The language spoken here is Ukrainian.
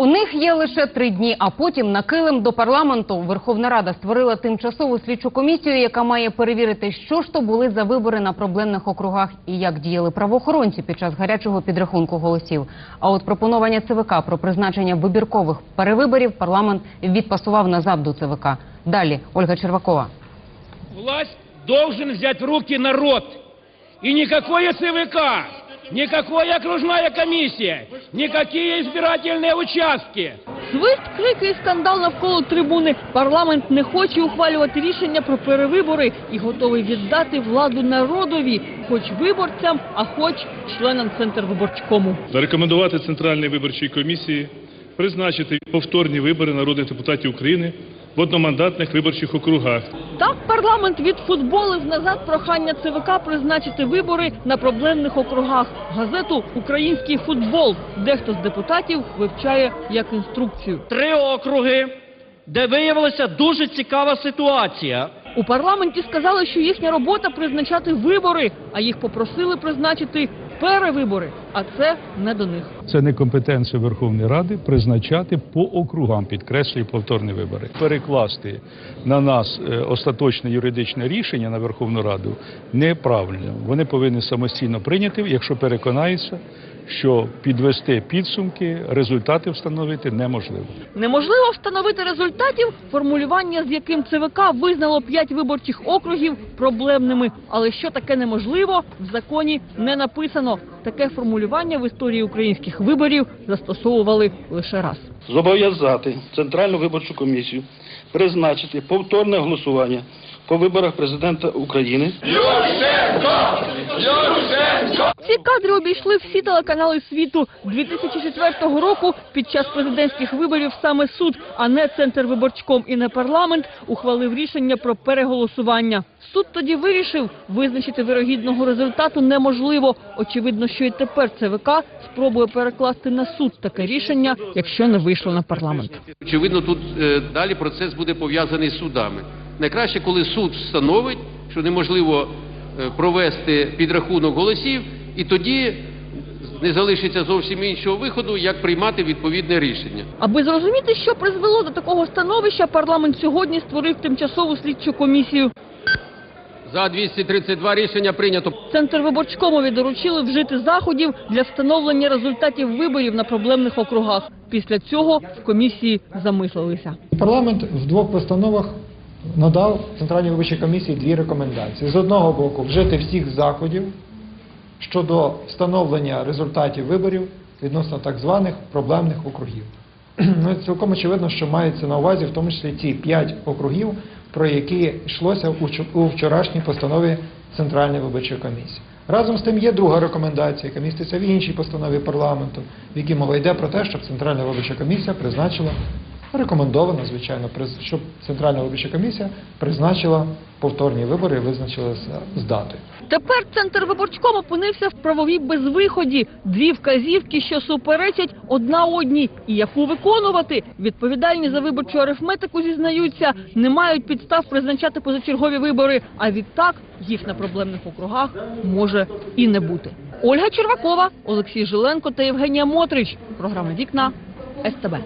У них є лише три дні, а потім на килим до парламенту Верховна Рада створила тимчасову слідчу комісію, яка має перевірити, що ж то були за вибори на проблемних округах і як діяли правоохоронці під час гарячого підрахунку голосів. А от пропонування ЦВК про призначення вибіркових перевиборів парламент відпасував назад до ЦВК. Далі Ольга Червакова. Власть должен взять в руки народ. И никакое ЦВК, никакая окружная комиссия, никакие избирательные участки. Свист, крики і скандал навколо трибуни. Парламент не хоче ухвалювати рішення про перевибори і готовий віддати владу народові, хоч виборцям, а хоч членам Центрвиборчкому. Зарекомендувати Центральній виборчій комісії призначити повторні вибори народних депутатів України в одномандатних виборчих округах. Так парламент відфутболив назад прохання ЦВК призначити вибори на проблемних округах. Газету Український футбол дехто з депутатів вивчає як інструкцію. три округи, де виявилася дуже цікава ситуація. У парламенті сказали, що їхня робота призначати вибори, а їх попросили призначити перевибори. А це не до них. Це не компетенція Верховної Ради призначати по округам, підкреслюю, повторні вибори. Перекласти на нас е, остаточне юридичне рішення на Верховну Раду неправильно. Вони повинні самостійно прийняти, якщо переконаються, що підвести підсумки, результати встановити неможливо. Неможливо встановити результатів, формулювання з яким ЦВК визнало п'ять виборчих округів проблемними. Але що таке неможливо, в законі не написано. Таке формулювання в історії українських виборів застосовували лише раз. зобов'язати Центральну виборчу комісію призначити повторне голосування по виборах президента України Ці кадри обійшли всі телеканали світу 2004 року. Під час президентських виборів саме суд, а не центр виборчком і не парламент, ухвалив рішення про переголосування. Суд тоді вирішив, визначити вирогідного результату неможливо. Очевидно, що і тепер ЦВК спробує перекласти на суд таке рішення, якщо не вийшло на парламент. Очевидно, тут е, далі процес буде пов'язаний з судами. Найкраще, коли суд встановить, що неможливо провести підрахунок голосів, і тоді не залишиться зовсім іншого виходу, як приймати відповідне рішення. Аби зрозуміти, що призвело до такого становища, парламент сьогодні створив тимчасову слідчу комісію. За 232 рішення прийнято. Центр виборчкомові доручили вжити заходів для встановлення результатів виборів на проблемних округах. Після цього в комісії замислилися. Парламент в двох постановах надав Центральній виборчій комісії дві рекомендації. З одного боку, вжити всіх заходів щодо встановлення результатів виборів відносно так званих проблемних округів. Ну, цілком очевидно, що мається на увазі в тому числі ці п'ять округів, про які йшлося у вчорашній постанові Центральної виборчої комісії. Разом з тим є друга рекомендація, яка міститься в іншій постанові парламенту, в якій мова йде про те, щоб Центральна виборча комісія призначила рекомендовано, звичайно, щоб Центральна виборча комісія призначила повторні вибори і визначила з- датою. Тепер центр виборчком опинився в правовій безвиході. Дві вказівки, що суперечать одна одній, і яку виконувати. Відповідальні за виборчу арифметику зізнаються, не мають підстав призначати позачергові вибори. А відтак їх на проблемних округах може і не бути. Ольга Червакова, Олексій Жиленко та Євгенія Мотрич. Програма Вікна СТБ.